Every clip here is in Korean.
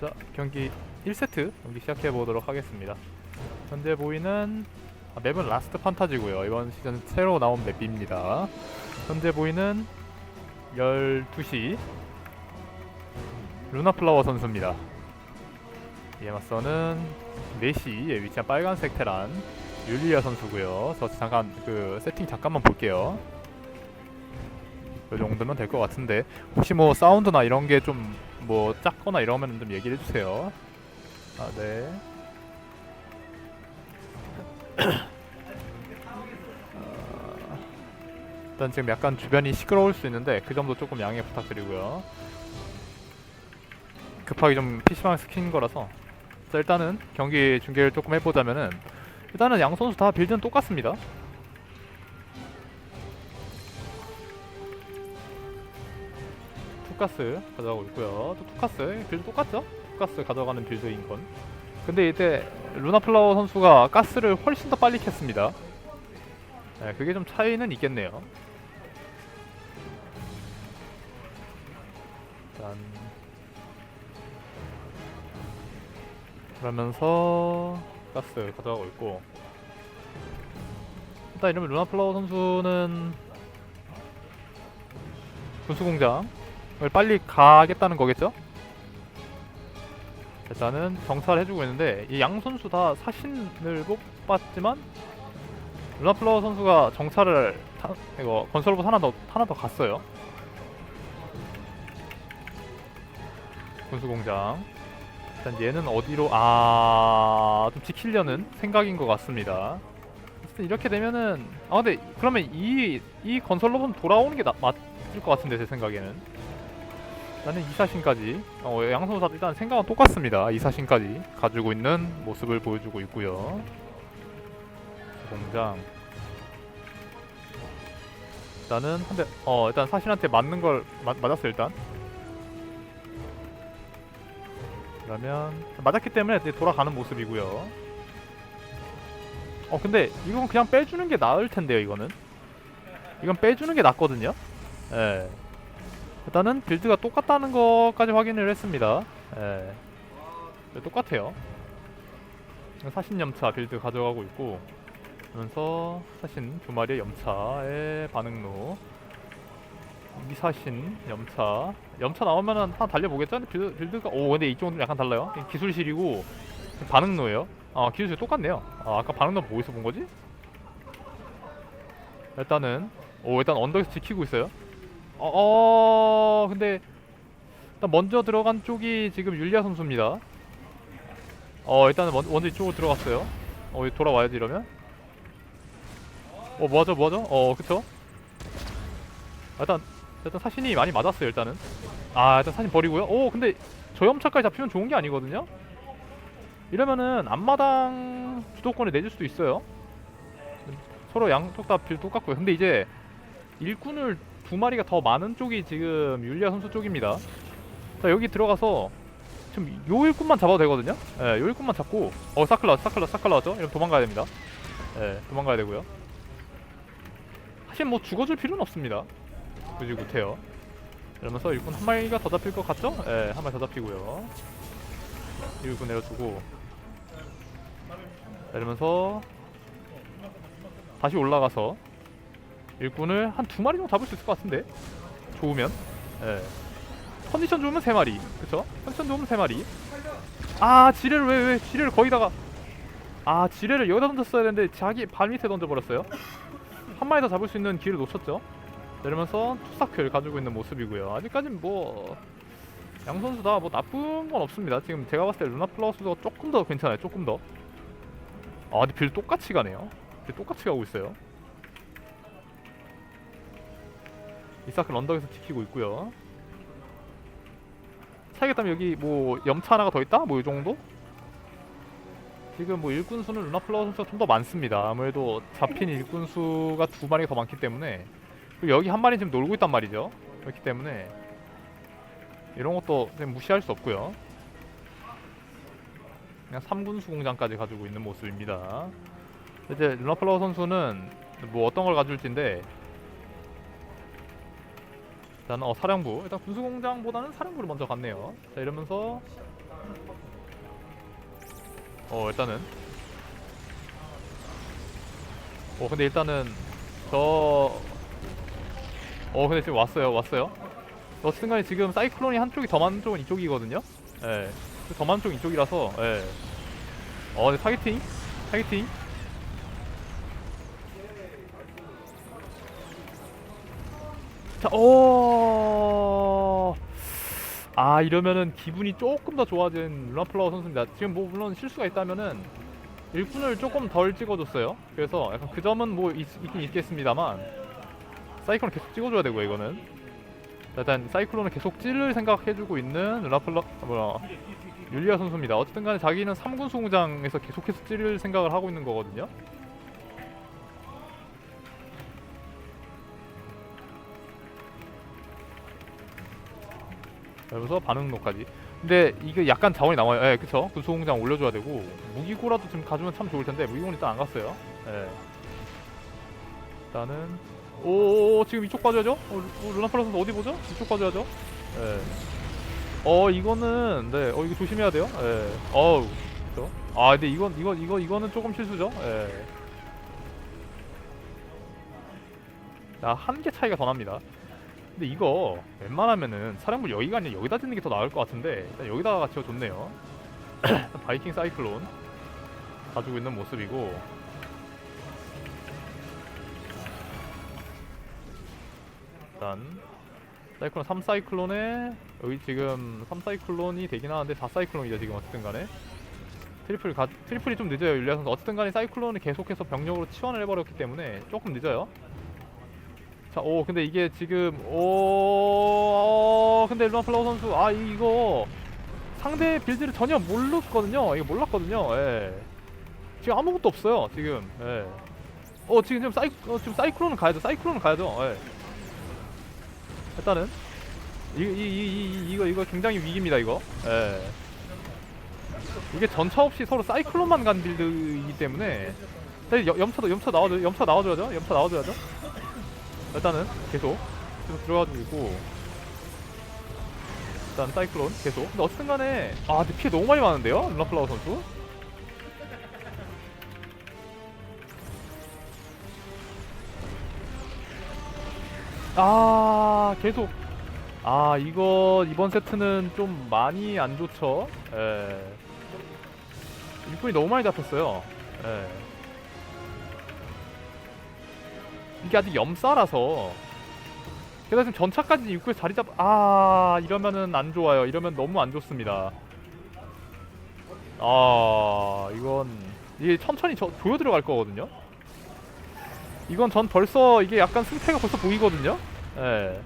자 경기 1세트 경기 시작해 보도록 하겠습니다. 현재 보이는 아, 맵은 라스트 판타지고요. 이번 시즌 새로 나온 맵입니다. 현재 보이는 12시 루나플라워 선수입니다. 이에 맞서는 4시에 위치한 빨간색 테란 율리아 선수고요. 저 잠깐 그 세팅 잠깐만 볼게요. 이 정도면 될 것 같은데 혹시 뭐 사운드나 이런 게 좀 뭐 작거나 이러면 좀 얘기를 해주세요. 아 네. 어, 일단 지금 약간 주변이 시끄러울 수 있는데 그 점도 조금 양해 부탁드리고요. 급하게 좀 PC방에서 킨 거라서 자 일단은 경기 중계를 조금 해보자면은 일단은 양 선수 다 빌드는 똑같습니다. 투가스 가져가고 있고요. 또 투가스 빌드 똑같죠? 투가스 가져가는 빌드인 건. 근데 이제 루나플라워 선수가 가스를 훨씬 더 빨리 캤습니다. 네, 그게 좀 차이는 있겠네요. 짠. 그러면서 가스 가져가고 있고 일단 이러면 루나플라워 선수는 군수공장을 빨리 가겠다는 거겠죠? 일단은 정찰을 해주고 있는데 이 양 선수 다 사신을 뽑았지만 루나플라워 선수가 정찰을 타, 이거 건설로봇 하나 더 하나 더 갔어요. 군수공장 일단 얘는 어디로 아좀 지키려는 생각인 것 같습니다. 이렇게 되면은 아 근데 그러면 이 이 건설 로봇 돌아오는 게 나, 맞을 것 같은데 제 생각에는 나는 이사신까지 어, 양선사 일단 생각은 똑같습니다. 이사신까지 가지고 있는 모습을 보여주고 있고요. 공장 일단은 한대 어 일단 사신한테 맞는 걸 맞, 맞았어 일단 그러면 맞았기 때문에 돌아가는 모습이고요. 어 근데 이건 그냥 빼주는 게 나을 텐데요 이거는 이건 빼주는 게 낫거든요. 예. 일단은 빌드가 똑같다는 것까지 확인을 했습니다. 예. 네, 똑같아요. 사신 염차 빌드 가져가고 있고 그러면서 사신 두 마리의 염차의 반응로 미사신 염차 염차 나오면은 하나 달려보겠죠? 빌드, 빌드가 오 근데 이쪽은 좀 약간 달라요 기술실이고 반응로예요 아 기술실 똑같네요 아 아까 반응로 뭐 어디서 본 거지? 일단은 오 일단 언덕에서 지키고 있어요 어, 어 근데 일단 먼저 들어간 쪽이 지금 율리아 선수입니다. 어 일단은 먼, 먼저 이쪽으로 들어갔어요. 어 돌아와야지 이러면. 어 뭐하죠 뭐하죠? 어 그쵸? 아, 일단 일단 사신이 많이 맞았어요 일단은. 아 일단 사신 버리고요. 오 근데 저염차까지 잡히면 좋은 게 아니거든요? 이러면은 앞마당 주도권을 내줄 수도 있어요. 서로 양쪽 다 빌 똑같고요. 근데 이제 일꾼을 두 마리가 더 많은 쪽이 지금 율리아 선수 쪽입니다. 자 여기 들어가서 지금 요 일꾼만 잡아도 되거든요? 예, 요 일꾼만 잡고 어 사클 나왔 사클 나왔 사클 나왔죠? 이러면 도망가야 됩니다. 예, 도망가야 되고요. 사실 뭐 죽어줄 필요는 없습니다. 굳이 못해요. 이러면서 일꾼 한 마리가 더 잡힐 것 같죠? 예, 한 마리 더 잡히고요. 일꾼 내려두고. 이러면서 다시 올라가서 일꾼을 한 두 마리 정도 잡을 수 있을 것 같은데 좋으면 예. 컨디션 좋으면 세 마리 그쵸? 컨디션 좋으면 세 마리 아 지뢰를 왜 왜 지뢰를 거기다가 아 지뢰를 여기다 던졌어야 되는데 자기 발 밑에 던져버렸어요 한 마리 더 잡을 수 있는 기회를 놓쳤죠 이러면서 투사클 가지고 있는 모습이고요. 아직까진 뭐 양 선수 다 뭐 나쁜 건 없습니다. 지금 제가 봤을 때 루나 플라우스가 조금 더 괜찮아요. 조금 더. 아 근데 빌 똑같이 가네요. 빌 똑같이 가고 있어요. 이사클 언덕에서 지키고 있고요. 차이겠다면 여기 뭐 염차 하나가 더 있다? 뭐 이 정도? 지금 뭐 일꾼 수는 루나 플라워 선수가 좀 더 많습니다. 아무래도 잡힌 일꾼 수가 두 마리가 더 많기 때문에 그리고 여기 한 마리 지금 놀고 있단 말이죠. 그렇기 때문에 이런 것도 무시할 수 없고요. 그냥 3군수 공장까지 가지고 있는 모습입니다. 이제 루나플라워 선수는 뭐 어떤 걸 가질지인데 일단 어 사령부. 일단 군수 공장보다는 사령부를 먼저 갔네요. 자 이러면서. 어 일단은. 어 근데 일단은 저 어 근데 지금 왔어요 왔어요. 어쨌든 간에 지금 사이클론이 한쪽이 더 많은 쪽은 이쪽이거든요. 예. 더 많은 쪽은 이쪽이라서 예. 어 근데 타겟팅? 타겟팅 자, 오. 아, 이러면은 기분이 조금 더 좋아진 르나플라워 선수입니다. 지금 뭐 물론 실수가 있다면은 일꾼을 조금 덜 찍어줬어요. 그래서 약간 그 점은 뭐 있, 긴 있겠습니다만 사이클론 계속 찍어줘야 되고 이거는 일단 사이클론을 계속 찌를 생각해주고 있는 르나플라 뭐야 율리아 선수입니다. 어쨌든 간에 자기는 3군 수공장에서 계속해서 찌를 생각을 하고 있는 거거든요. 그래서 반응로까지. 근데 이게 약간 자원이 남아요. 예, 그쵸. 그 소공장 올려줘야 되고 무기고라도 좀 가주면 참 좋을 텐데 무기고는 일단 안 갔어요. 예. 일단은 오 지금 이쪽 봐줘야죠. 어, 루- 어, 루나플라 선수 어디 보죠? 이쪽 봐줘야죠. 예. 어 이거는 네, 어 이거 조심해야 돼요. 예. 어우, 그쵸. 아 근데 이건 이거 이거 이거는 조금 실수죠. 예. 자 한 개 차이가 더 납니다. 근데 이거 웬만하면은 사령부 여기가 아니라 여기다 짓는 게 더 나을 것 같은데 일단 여기다가 지어줬네요. 바이킹 사이클론. 가지고 있는 모습이고. 일단 사이클론 3 사이클론에 여기 지금 3 사이클론이 되긴 하는데 4 사이클론이죠 지금 어쨌든 간에. 트리플 가, 트리플이 좀 늦어요 율리아 선수. 어쨌든 간에 사이클론이 계속해서 병력으로 치환을 해버렸기 때문에 조금 늦어요 자, 오, 근데 이게 지금, 오, 어, 근데 루나 플라워 선수, 아, 이- 이거 상대 빌드를 전혀 몰랐거든요. 이거 몰랐거든요. 예. 지금 아무것도 없어요. 지금, 예. 어, 지금 지금 사이, 어, 지금 사이클론은 가야죠. 사이클론은 가야죠. 예. 일단은 이, 이, 이, 이, 이거 이거 굉장히 위기입니다. 이거. 예. 이게 전차 없이 서로 사이클론만 간 빌드이기 때문에 여- 염차도 염차 나와줘 염차 나와줘야죠. 염차 나와줘야죠. 일단은 계속 계속 들어가지고 일단 사이클론 계속. 근데 어쨌든 간에 아 근데 피해 너무 많이 많은데요? 르나플라워 선수? 아 계속. 아 이거 이번 세트는 좀 많이 안 좋죠? 예. 일꾼이 너무 많이 잡혔어요. 예 이게 아직 염사라서. 게다가 지금 전차까지 입구에 자리 잡... 아 이러면은 안 좋아요. 이러면 너무 안 좋습니다. 아 이건 이게 천천히 저, 조여 들어갈 거거든요. 이건 전 벌써 이게 약간 승패가 벌써 보이거든요. 예.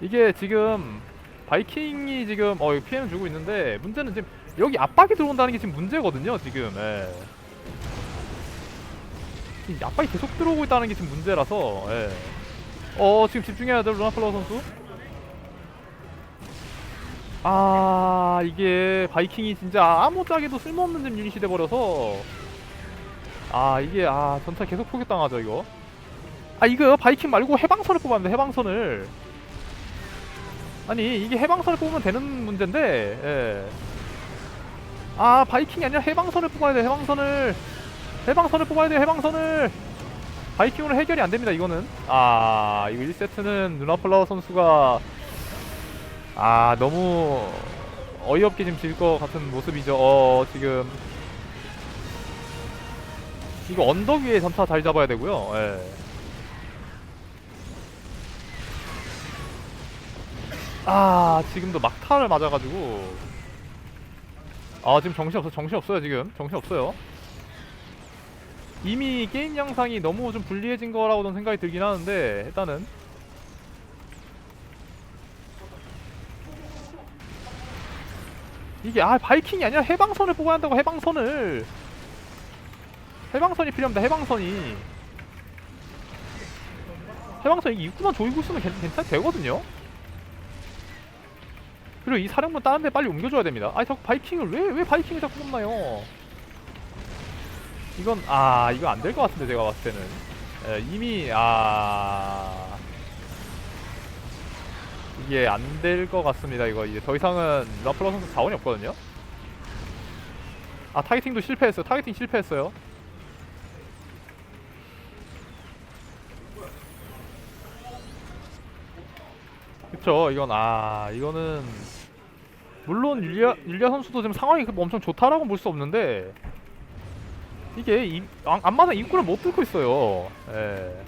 이게 지금 바이킹이 지금 어 피해는 주고 있는데 문제는 지금 여기 압박이 들어온다는 게 지금 문제거든요 지금. 예. 이 압박이 계속 들어오고 있다는 게 지금 문제라서 예. 어 지금 집중해야 돼 루나플라워 선수. 아 이게 바이킹이 진짜 아무짝에도 쓸모없는 좀 유닛이 돼버려서. 아 이게 아 전차 계속 포격당하죠 이거. 아 이거 바이킹 말고 해방선을 합니다 해방선을. 아니 이게 해방선을 뽑으면 되는 문제인데 예. 아 바이킹이 아니라 해방선을 뽑아야 돼 해방선을 해방선을 뽑아야 돼요 해방선을. 바이킹으로 해결이 안 됩니다 이거는. 아 이거 1세트는 누나플라워 선수가 아 너무 어이없게 지금 질 것 같은 모습이죠. 어 지금. 이거 언덕 위에 전차 잘 잡아야 되고요. 예. 아 지금도 막타를 맞아가지고. 아 지금 정신없어 정신없어요 지금. 정신없어요 이미 게임 양상이 너무 좀 불리해진 거라고 는 생각이 들긴 하는데 일단은. 이게 아 바이킹이 아니라 해방선을 뽑아야 한다고 해방선을. 해방선이 필요합니다 해방선이. 해방선 이게 입구만 조이고 있으면 괜, 괜찮 되거든요? 그리고 이 사령부 다른 데 빨리 옮겨줘야 됩니다. 아니 자꾸 바이킹을 왜 왜 바이킹을 자꾸 뽑나요 이건 아 이거 안 될 것 같은데 제가 봤을 때는. 예, 이미 아. 이게 안 될 것 같습니다 이거. 이제 더 이상은 라플러 선수 자원이 없거든요? 아 타겟팅도 실패했어요. 타겟팅 실패했어요. 그쵸 이건 아 이거는. 물론 율리아, 율리아 선수도 지금 상황이 그 엄청 좋다라고 볼 수 없는데 이게 이, 안, 안마당 입구를 못 뚫고 있어요. 예.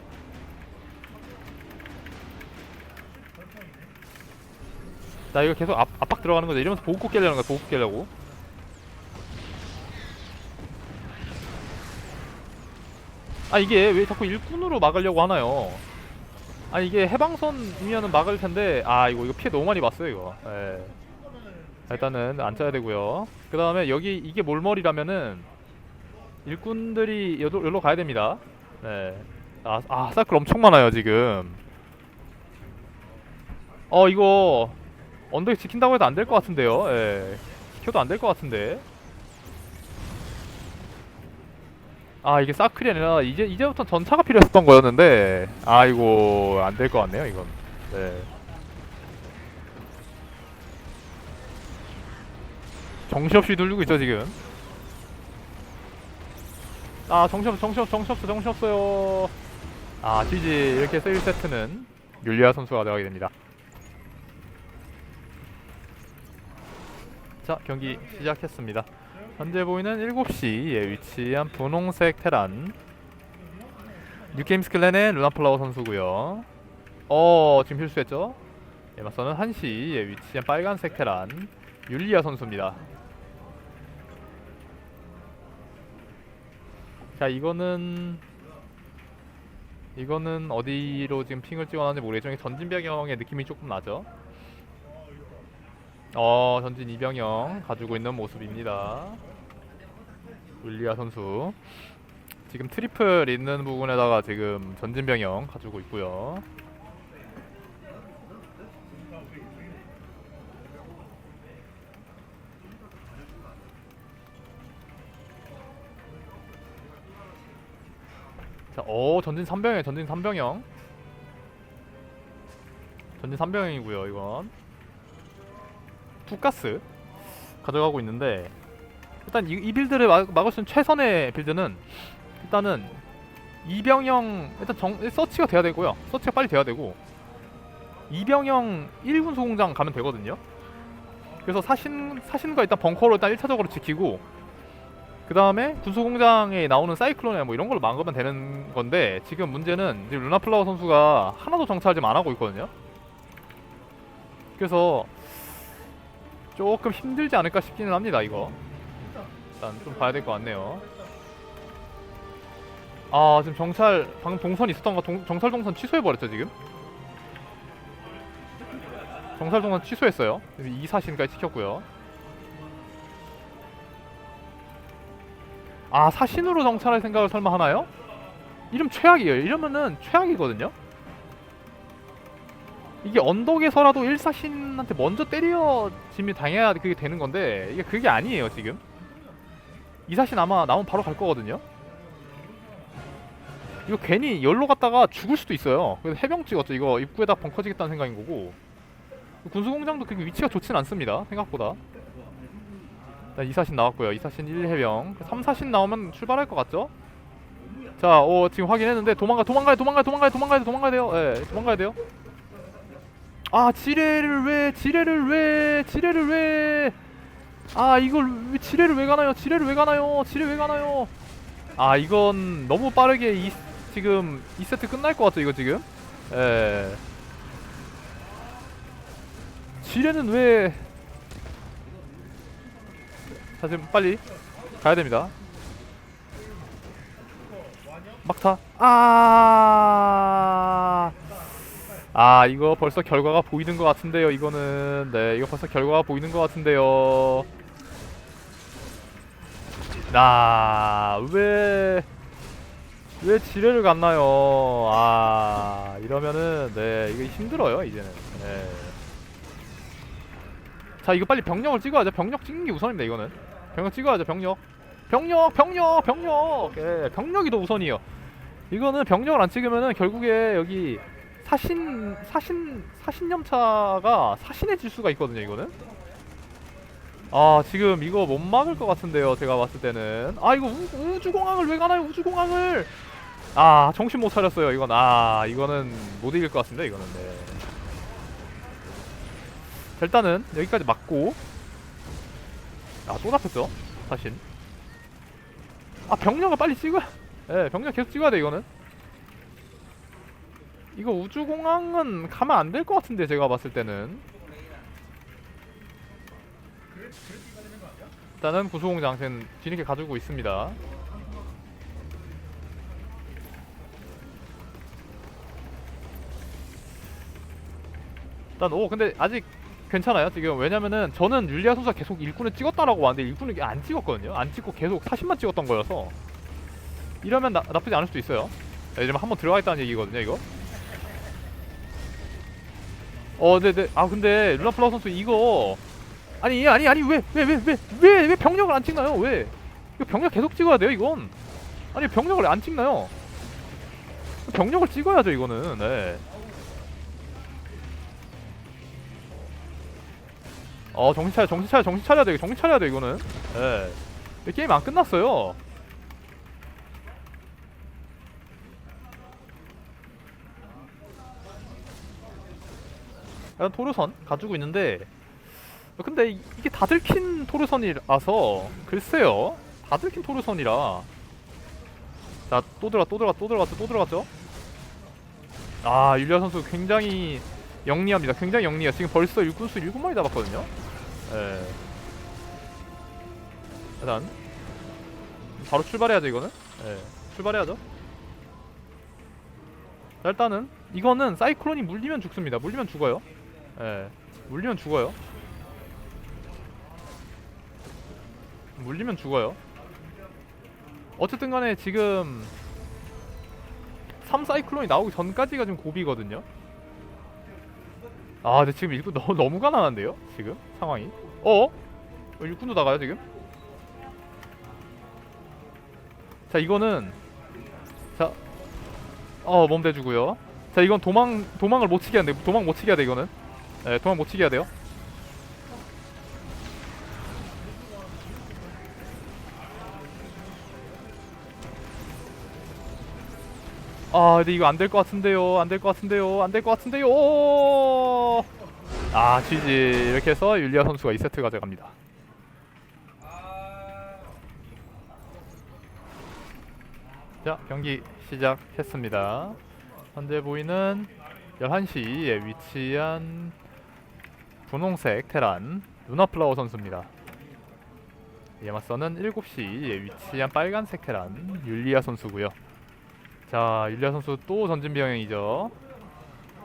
자 이거 계속 압, 압박 들어가는 거죠. 이러면서 보급고 깨려는 거야 보급고 깨려고. 아 이게 왜 자꾸 일꾼으로 막으려고 하나요? 아 이게 해방선이면은 막을 텐데 아 이거 이거 피해 너무 많이 봤어요 이거. 예. 일단은 안 짜야 되고요. 그 다음에 여기 이게 몰머리라면은 일꾼들이 여기로, 여기로 가야 됩니다. 네. 아, 아 사클 엄청 많아요 지금. 어 이거 언덕에 지킨다고 해도 안 될 것 같은데요? 예. 지켜도 안 될 것 같은데. 아 이게 사클이 아니라 이제 이제부터 전차가 필요했었던 거였는데. 아이고 안 될 것 같네요 이건. 네. 정신없이 돌리고 있죠 지금 아 정신없 정신없 정신 없어 정신 없어요. 아 GG 이렇게 해서 1세트는 율리아 선수가 가져가게 됩니다. 자 경기 시작했습니다. 현재 보이는 7시에 위치한 분홍색 테란. 뉴게임스 클랜의 루나플라워 선수고요. 어 지금 실수했죠? 예, 맞서는 1시에 위치한 빨간색 테란 율리아 선수입니다 자 이거는 이거는 어디로 지금 핑을 찍어놨는지 모르겠지만 전진 배경의 느낌이 조금 나죠? 어 전진 이병영 가지고 있는 모습입니다. 윌리아 선수. 지금 트리플 있는 부분에다가 지금 전진 병영 가지고 있고요 자, 오 전진 3병영 전진 3병영 전진 3병영이고요 이건. 투가스 가져가고 있는데 일단 이, 이 빌드를 막, 막을 수 있는 최선의 빌드는 일단은 이병영 일단 정, 서치가 돼야 되고요. 서치가 빨리 돼야 되고 이병영 1군 소공장 가면 되거든요. 그래서 사신, 사신과 일단 벙커로 일단 1차적으로 지키고 그 다음에 군소공장에 나오는 사이클론이나 뭐 이런 걸로 막으면 되는 건데 지금 문제는 지금 루나플라워 선수가 하나도 정찰 지금 안 하고 있거든요. 그래서 조금 힘들지 않을까 싶기는 합니다 이거. 일단 좀 봐야 될 것 같네요. 아 지금 정찰 방금 동선 있었던 거 동, 정찰 동선 취소해버렸죠 지금? 정찰 동선 취소했어요. 이 사신까지 시켰고요 아 사신으로 정찰할 생각을 설마 하나요? 이름 최악이에요. 이러면은 최악이거든요. 이게 언덕에서라도 1사신한테 먼저 때려짐이 당해야 그게 되는 건데 이게 그게 아니에요 지금. 2사신 아마 나오면 바로 갈 거거든요. 이거 괜히 열로 갔다가 죽을 수도 있어요. 그래서 해병 찍었죠. 이거 입구에다 벙커 지겠다는 생각인 거고. 군수공장도 그렇게 위치가 좋진 않습니다. 생각보다 일단 2사신 나왔고요. 2사신 1해병. 3사신 나오면 출발할 것 같죠? 자, 어, 지금 확인했는데 도망가 도망가야 도망가야 도망가야 도망가야 도망가야 돼요. 예 도망가야 돼요. 아 지뢰를 왜 지뢰를 왜 지뢰를 왜 아 이걸 왜 지뢰를 왜 가나요? 지뢰를 왜 가나요? 지뢰 왜 가나요? 아 이건 너무 빠르게 이 지금 2세트 끝날 것 같죠 이거 지금. 예. 지뢰는 왜 자 지금 빨리 가야 됩니다. 막타. 아! 아 이거 벌써 결과가 보이는 것 같은데요 이거는. 네 이거 벌써 결과가 보이는 것 같은데요. 나왜왜 왜 지뢰를 갔나요? 아 이러면은 네 이거 힘들어요 이제는. 네. 자 이거 빨리 병력을 찍어야죠. 병력 찍는 게 우선입니다 이거는 병력 찍어야죠 병력. 병력 병력 병력. 예 병력이 더 우선이에요. 이거는 병력을 안 찍으면은 결국에 여기 사신 사신 사신염차가 사신해질 수가 있거든요 이거는. 아 지금 이거 못 막을 것 같은데요 제가 봤을 때는. 아 이거 우, 우주공항을 왜 가나요 우주공항을? 아 정신 못 차렸어요 이건. 아 이거는 못 이길 것 같습니다 이거는. 네. 자, 일단은 여기까지 맞고 아또 잡혔죠? 사실. 아 병력을 빨리 찍어야 예 병력 계속 찍어야 돼 이거는. 이거 우주공항은 가면 안 될 것 같은데 제가 봤을 때는. 일단은 구수공장센 뒤늦게 가지고 있습니다. 일단 오 근데 아직 괜찮아요 지금. 왜냐면은 저는 율리아 선수가 계속 일꾼을 찍었다라고 하는데 일꾼을 안 찍었거든요. 안 찍고 계속 사신만 찍었던 거여서. 이러면 나, 나쁘지 않을 수도 있어요. 네, 이러면 한번 들어가 있다는 얘기거든요 이거. 어 네네. 아 근데 룰라플라우 선수 이거. 아니 아니 아니 왜 왜 왜 왜 왜 왜 병력을 안 찍나요? 왜? 이거 병력 계속 찍어야 돼요 이건? 아니 병력을 안 찍나요? 병력을 찍어야죠 이거는. 네. 어 정신 차려 정신 차려 정신 차려야 돼 정신 차려야 돼 이거는. 예. 이 게임 안 끝났어요. 일단 토르선 가지고 있는데 근데 이- 이게 다 들킨 토르선이라서 글쎄요. 다 들킨 토르선이라. 자 또 들어가 또 들어가 또 들어갔죠 또 들어갔죠? 아 율리아 선수 굉장히 영리합니다. 굉장히 영리해요. 지금 벌써 일꾼수 7마리 잡았거든요 예. 일단 바로 출발해야죠 이거는? 예. 출발해야죠. 자, 일단은 이거는 사이클론이 물리면 죽습니다. 물리면 죽어요. 예. 물리면 죽어요. 물리면 죽어요. 어쨌든 간에 지금 3 사이클론이 나오기 전까지가 좀 고비거든요. 아 근데 지금 일꾼 너무, 너무 가난한데요? 지금 상황이 어? 어, 일꾼도 나가요 지금? 자 이거는 자어 몸대주고요. 자 이건 도망 도망을 못 치게 한대 도망 못 치게 해야 돼 이거는. 네 도망 못 치게 해야 돼요. 아 근데 이거 안 될 것 같은데요. 안 될 것 같은데요. 안 될 것 같은데요. 오! 아 GG 이렇게 해서 율리아 선수가 2세트 가져갑니다. 자 경기 시작했습니다. 현재 보이는 11시에 위치한 분홍색 테란 루나플라워 선수입니다. 이에 맞서는 7시에 위치한 빨간색 테란 율리아 선수고요. 자 율리아 선수 또 전진 병영이죠.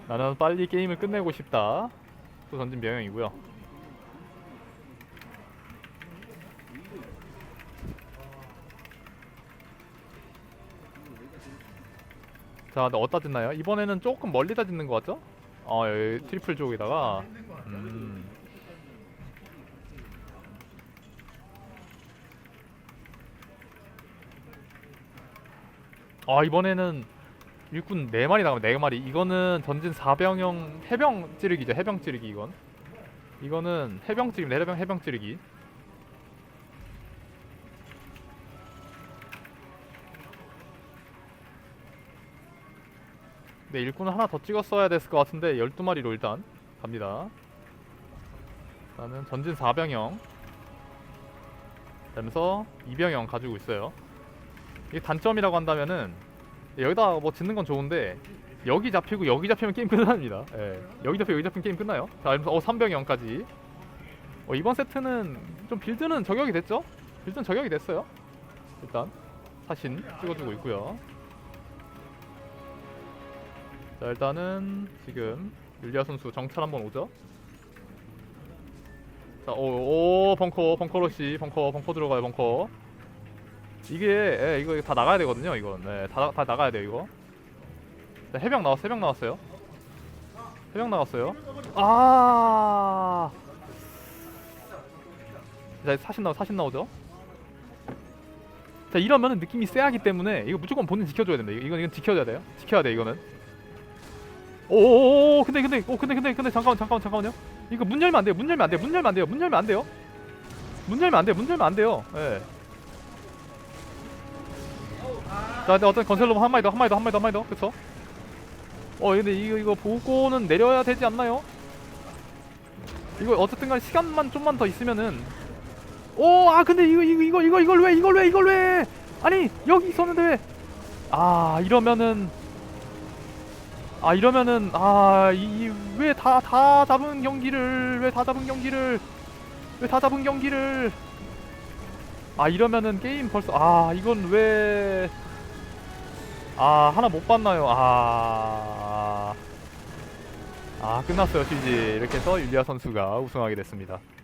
나는 빨리 게임을 끝내고 싶다 또 전진 병영이고요 자 근데 어디다 짓나요? 이번에는 조금 멀리다 짓는 것 같죠? 어 여기 트리플 쪽에다가 음. 아 이번에는 일꾼 4마리 나가면 4마리. 이거는 전진 4병형 해병 찌르기죠 해병 찌르기 이건. 이거는 해병 찌르기 해병 해병 찌르기. 네 일꾼을 하나 더 찍었어야 됐을 것 같은데 12마리로 일단 갑니다. 나는 전진 4병형. 그러면서 2병형 가지고 있어요. 이게 단점이라고 한다면은 여기다 뭐 짓는 건 좋은데 여기 잡히고 여기 잡히면 게임 끝납니다. 예. 여기 잡히고 여기 잡히면 게임 끝나요. 자, 그래서 어 3병 0까지. 어, 이번 세트는 좀 빌드는 저격이 됐죠? 빌드는 저격이 됐어요. 일단 사신 찍어주고 있고요. 자, 일단은 지금 율리아 선수 정찰 한번 오죠. 자, 오, 오 벙커, 벙커 러시, 벙커, 벙커 들어가요, 벙커. 이게 예, 이거 다 나가야 되거든요. 이건 네, 다, 다 나가야 돼요. 이거. 자, 해병 나왔어. 해병 나왔어요. 해병 나왔어요. 아. 자, 사신 나오 사신 나오죠. 자, 이러면은 느낌이 쎄하기 때문에 이거 무조건 본인 지켜줘야 됩니다. 이건 이건 지켜줘야 돼요. 지켜야 돼 이거는. 오오오 근데 근데 오 근데 근데 근데 잠깐만 잠깐만 잠깐만요. 이거 문 열면 안 돼요. 문 열면 안 돼요. 문 열면 안 돼요. 문 열면 안 돼요. 문 열면 안 돼요. 문 열면 안 돼요. 예. 자, 근데 어떤 건설로 한 마리 더, 한 마리 더, 한 마리 더, 한 마리 더. 그쵸? 어, 근데 이거, 이거 보고는 내려야 되지 않나요? 이거 어쨌든 간에 시간만 좀만 더 있으면은. 오, 아, 근데 이거, 이거, 이거, 이걸, 이걸 왜, 이걸 왜, 이걸 왜. 아니, 여기 있었는데 왜. 아, 이러면은. 아, 이러면은, 아, 이, 왜 다, 다 잡은 경기를, 왜 다 잡은 경기를. 왜 다 잡은 경기를 아 이러면은 게임 벌써 아 이건 왜 아 하나 못 봤나요? 아, 아 끝났어요 GG 이렇게 해서 율리아 선수가 우승하게 됐습니다